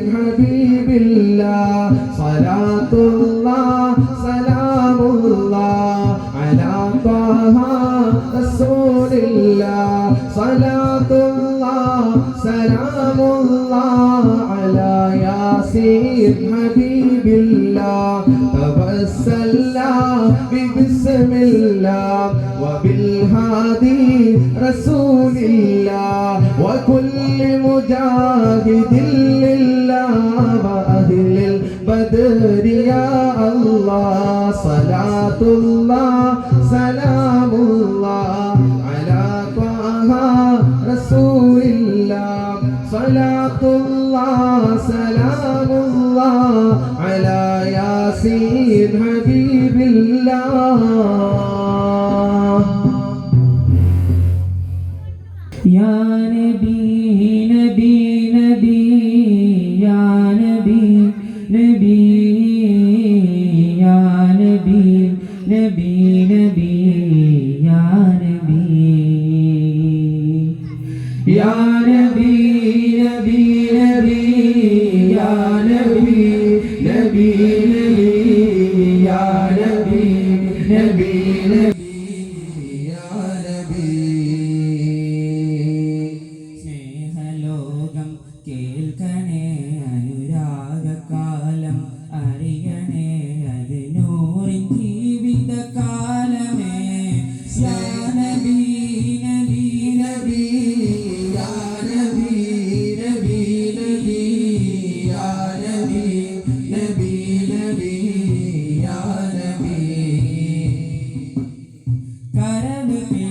حبيب الله. صلاة الله سلام الله على طه رسول الله صلاة الله سلام الله على ياسين حبيب الله توسلنا ببسم الله وبالهادي رسول الله وكل مجاهد لله. الله صلاة الله سلام الله على طه رسول الله صلاة الله سلام الله നബി നബി യാ നബി. യാ നബി നബി നബി യാ നബി നബി നബി യാ നബി നബി നബി. I am me pedir.